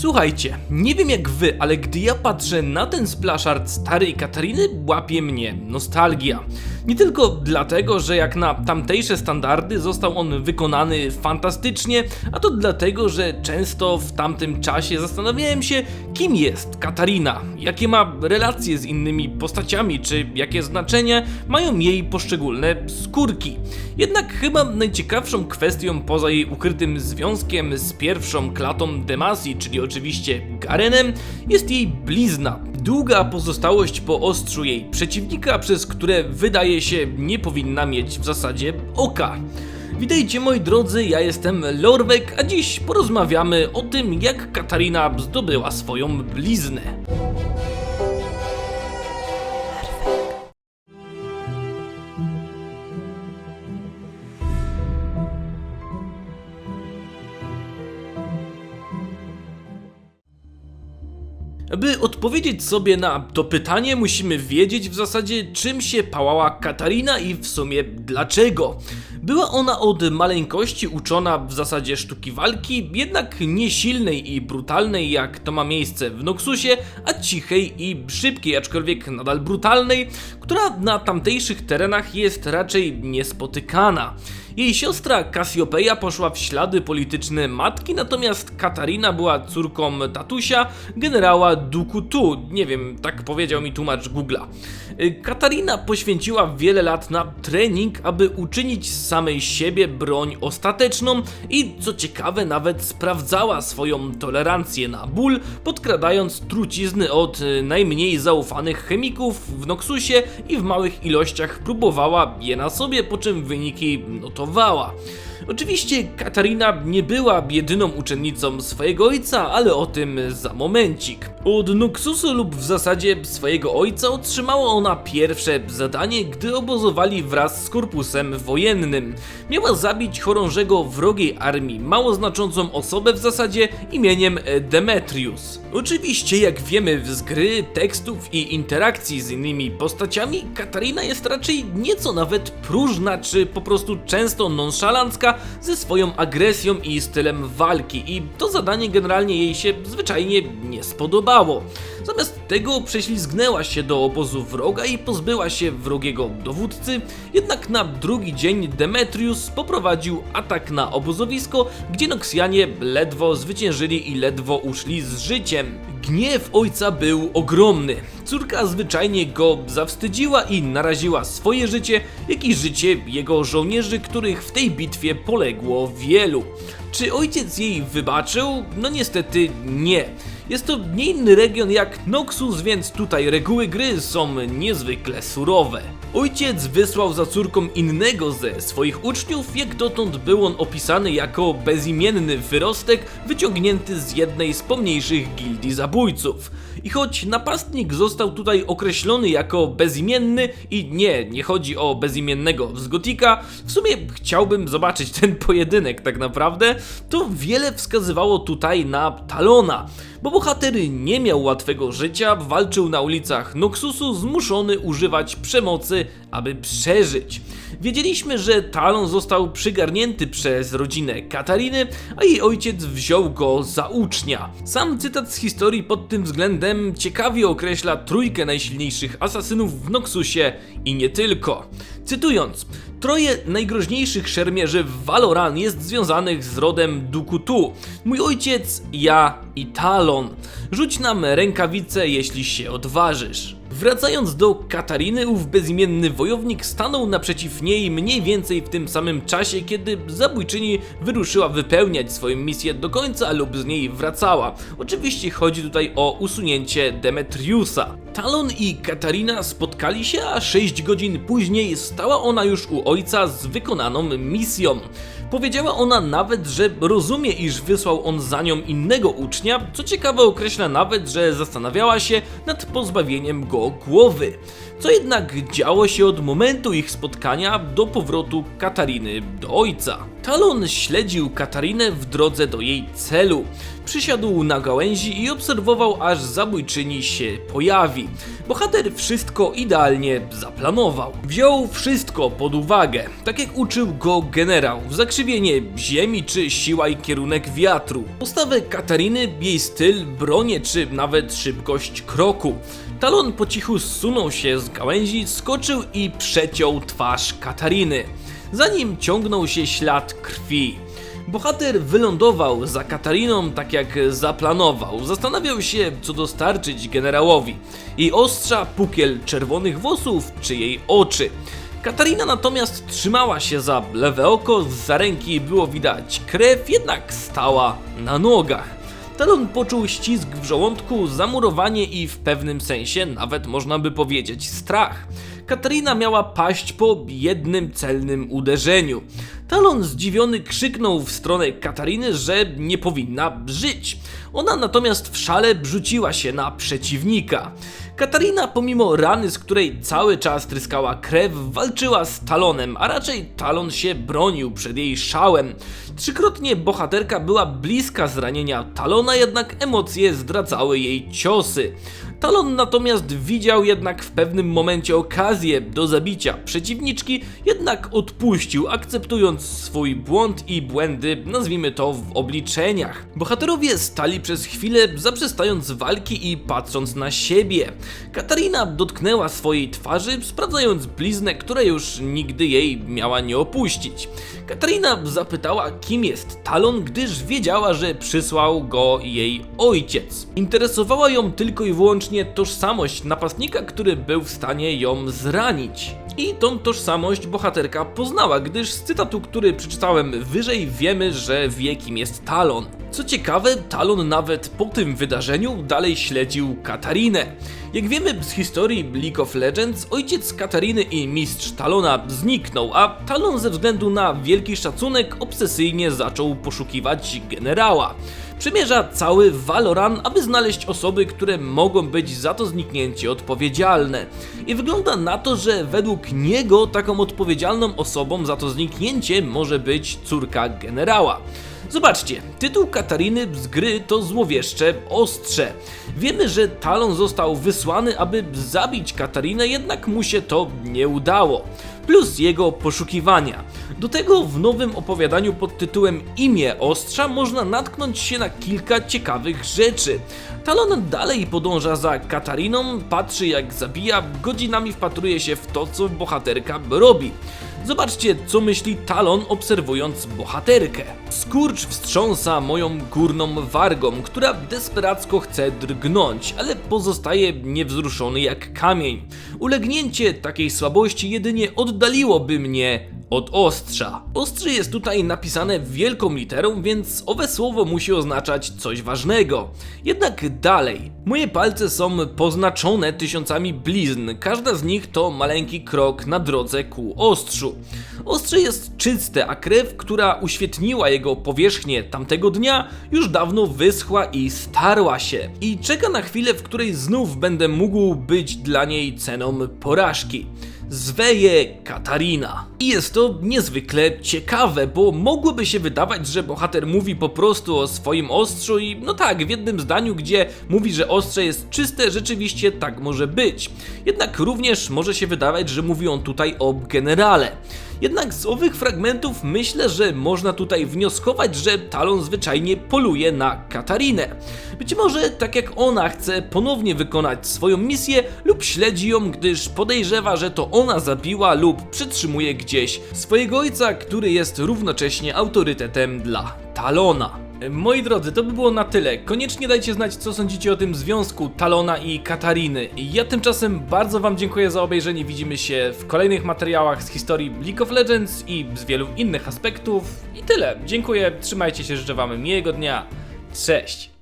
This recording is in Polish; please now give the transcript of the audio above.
Słuchajcie, nie wiem jak wy, ale gdy ja patrzę na ten splaszard starej Katariny, łapie mnie nostalgia. Nie tylko dlatego, że jak na tamtejsze standardy został on wykonany fantastycznie, a to dlatego, że często w tamtym czasie zastanawiałem się, kim jest Katarina, jakie ma relacje z innymi postaciami, czy jakie znaczenie mają jej poszczególne skórki. Jednak chyba najciekawszą kwestią poza jej ukrytym związkiem z pierwszą klatą Demacji, czyli oczywiście Garenem, jest jej blizna. Długa pozostałość po ostrzu jej przeciwnika, przez które wydaje się nie powinna mieć w zasadzie oka. Witajcie moi drodzy, ja jestem Lorwek, a dziś porozmawiamy o tym, jak Katarina zdobyła swoją bliznę. By odpowiedzieć sobie na to pytanie, musimy wiedzieć w zasadzie, czym się pałała Katarina i w sumie dlaczego. Była ona od maleńkości uczona w zasadzie sztuki walki, jednak nie silnej i brutalnej, jak to ma miejsce w Noxusie, a cichej i szybkiej, aczkolwiek nadal brutalnej, która na tamtejszych terenach jest raczej niespotykana. Jej siostra Cassiopeia poszła w ślady polityczne matki, natomiast Katarina była córką tatusia, generała Dukutu. Nie wiem, tak powiedział mi tłumacz Google'a. Y, Katarina poświęciła wiele lat na trening, aby uczynić z samej siebie broń ostateczną i co ciekawe nawet sprawdzała swoją tolerancję na ból, podkradając trucizny od y, najmniej zaufanych chemików w Noxusie i w małych ilościach próbowała je na sobie, po czym wyniki notowała. Oczywiście Katarina nie była jedyną uczennicą swojego ojca, ale o tym za momencik. Od Nuxusu lub w zasadzie swojego ojca otrzymała ona pierwsze zadanie, gdy obozowali wraz z korpusem wojennym. Miała zabić chorążego wrogiej armii, mało znaczącą osobę w zasadzie imieniem Demetrius. Oczywiście, jak wiemy z gry, tekstów i interakcji z innymi postaciami, Katarina jest raczej nieco nawet próżna, czy po prostu często nonszalancka ze swoją agresją i stylem walki i to zadanie generalnie jej się zwyczajnie nie spodobało. Zamiast tego prześlizgnęła się do obozu wroga i pozbyła się wrogiego dowódcy, jednak na drugi dzień Demetrius poprowadził atak na obozowisko, gdzie Noksjanie ledwo zwyciężyli i ledwo uszli z życiem. Gniew ojca był ogromny. Córka zwyczajnie go zawstydziła i naraziła swoje życie, jak i życie jego żołnierzy, których w tej bitwie poległo wielu. Czy ojciec jej wybaczył? No niestety nie. Jest to nie inny region jak Noxus, więc tutaj reguły gry są niezwykle surowe. Ojciec wysłał za córką innego ze swoich uczniów, jak dotąd był on opisany jako bezimienny wyrostek wyciągnięty z jednej z pomniejszych gildii zabójców. I choć napastnik został tutaj określony jako bezimienny i nie, nie chodzi o bezimiennego z Gotika, w sumie chciałbym zobaczyć ten pojedynek tak naprawdę, to wiele wskazywało tutaj na Talona, bo bohater nie miał łatwego życia, walczył na ulicach Noxusu zmuszony używać przemocy, aby przeżyć. Wiedzieliśmy, że Talon został przygarnięty przez rodzinę Katariny, a jej ojciec wziął go za ucznia. Sam cytat z historii pod tym względem ciekawie określa trójkę najsilniejszych asasynów w Noxusie i nie tylko. Cytując, troje najgroźniejszych szermierzy w Valoran jest związanych z rodem Dukutu. Mój ojciec, ja i Talon. Rzuć nam rękawice, jeśli się odważysz. Wracając do Katariny, ów bezimienny wojownik stanął naprzeciw niej mniej więcej w tym samym czasie, kiedy zabójczyni wyruszyła wypełniać swoją misję do końca lub z niej wracała. Oczywiście chodzi tutaj o usunięcie Demetriusa. Talon i Katarina spotkali się, a 6 godzin później stała ona już u ojca z wykonaną misją. Powiedziała ona nawet, że rozumie, iż wysłał on za nią innego ucznia, co ciekawe określa nawet, że zastanawiała się nad pozbawieniem go głowy. Co jednak działo się od momentu ich spotkania do powrotu Katariny do ojca. Talon śledził Katarinę w drodze do jej celu. Przysiadł na gałęzi i obserwował, aż zabójczyni się pojawi. Bohater wszystko idealnie zaplanował. Wziął wszystko pod uwagę, tak jak uczył go generał. Zakrzywienie ziemi czy siła i kierunek wiatru. Postawę Katariny, jej styl, bronię czy nawet szybkość kroku. Talon po cichu zsunął się z gałęzi, skoczył i przeciął twarz Katariny. Za nim ciągnął się ślad krwi. Bohater wylądował za Katariną tak jak zaplanował. Zastanawiał się, co dostarczyć generałowi. Jej ostrza, pukiel czerwonych włosów czy jej oczy. Katarina natomiast trzymała się za lewe oko, za ręki było widać krew, jednak stała na nogach. Talon poczuł ścisk w żołądku, zamurowanie i w pewnym sensie nawet można by powiedzieć strach. Katarina miała paść po jednym celnym uderzeniu. Talon zdziwiony krzyknął w stronę Katariny, że nie powinna żyć. Ona natomiast w szale rzuciła się na przeciwnika. Katarina, pomimo rany, z której cały czas tryskała krew, walczyła z Talonem, a raczej Talon się bronił przed jej szałem. Trzykrotnie bohaterka była bliska zranienia Talona, jednak emocje zdradzały jej ciosy. Talon natomiast widział jednak w pewnym momencie okazję do zabicia przeciwniczki, jednak odpuścił, akceptując swój błąd i błędy, nazwijmy to w obliczeniach. Bohaterowie stali przez chwilę, zaprzestając walki i patrząc na siebie. Katarina dotknęła swojej twarzy, sprawdzając bliznę, która już nigdy jej miała nie opuścić. Katarina zapytała, kim jest Talon, gdyż wiedziała, że przysłał go jej ojciec. Interesowała ją tylko i wyłącznie tożsamość napastnika, który był w stanie ją zranić. I tą tożsamość bohaterka poznała, gdyż z cytatu, który przeczytałem wyżej, wiemy, że wie kim jest Talon. Co ciekawe, Talon nawet po tym wydarzeniu dalej śledził Katarinę. Jak wiemy z historii League of Legends, ojciec Katariny i mistrz Talona zniknął, a Talon ze względu na wielki szacunek obsesyjnie zaczął poszukiwać generała. Przymierza cały Valoran, aby znaleźć osoby, które mogą być za to zniknięcie odpowiedzialne. I wygląda na to, że według niego taką odpowiedzialną osobą za to zniknięcie może być córka generała. Zobaczcie, tytuł Katariny z gry to złowieszcze ostrze. Wiemy, że Talon został wysłany, aby zabić Katarinę, jednak mu się to nie udało. Plus jego poszukiwania. Do tego w nowym opowiadaniu pod tytułem Imię Ostrza można natknąć się na kilka ciekawych rzeczy. Talon dalej podąża za Katariną, patrzy jak zabija, godzinami wpatruje się w to, co bohaterka robi. Zobaczcie, co myśli Talon obserwując bohaterkę. Skurcz wstrząsa moją górną wargą, która desperacko chce drgnąć, ale pozostaje niewzruszony jak kamień. Ulegnięcie takiej słabości jedynie oddaliłoby mnie od ostrza. Ostrze jest tutaj napisane wielką literą, więc owe słowo musi oznaczać coś ważnego. Jednak dalej. Moje palce są poznaczone tysiącami blizn. Każda z nich to maleńki krok na drodze ku ostrzu. Ostrze jest czyste, a krew, która uświetniła jego powierzchnię tamtego dnia, już dawno wyschła i starła się. I czeka na chwilę, w której znów będę mógł być dla niej ceną porażki zweje Katarina. I jest to niezwykle ciekawe, bo mogłoby się wydawać, że bohater mówi po prostu o swoim ostrzu i no tak, w jednym zdaniu, gdzie mówi, że ostrze jest czyste, rzeczywiście tak może być. Jednak również może się wydawać, że mówi on tutaj o generale. Jednak z owych fragmentów myślę, że można tutaj wnioskować, że Talon zwyczajnie poluje na Katarinę. Być może tak jak ona chce ponownie wykonać swoją misję lub śledzi ją, gdyż podejrzewa, że to ona zabiła lub przytrzymuje gdzieś swojego ojca, który jest równocześnie autorytetem dla Talona. Moi drodzy, to by było na tyle. Koniecznie dajcie znać, co sądzicie o tym związku Talona i Katariny. Ja tymczasem bardzo Wam dziękuję za obejrzenie. Widzimy się w kolejnych materiałach z historii League of Legends i z wielu innych aspektów. I tyle. Dziękuję, trzymajcie się, życzę Wam miłego dnia. Cześć!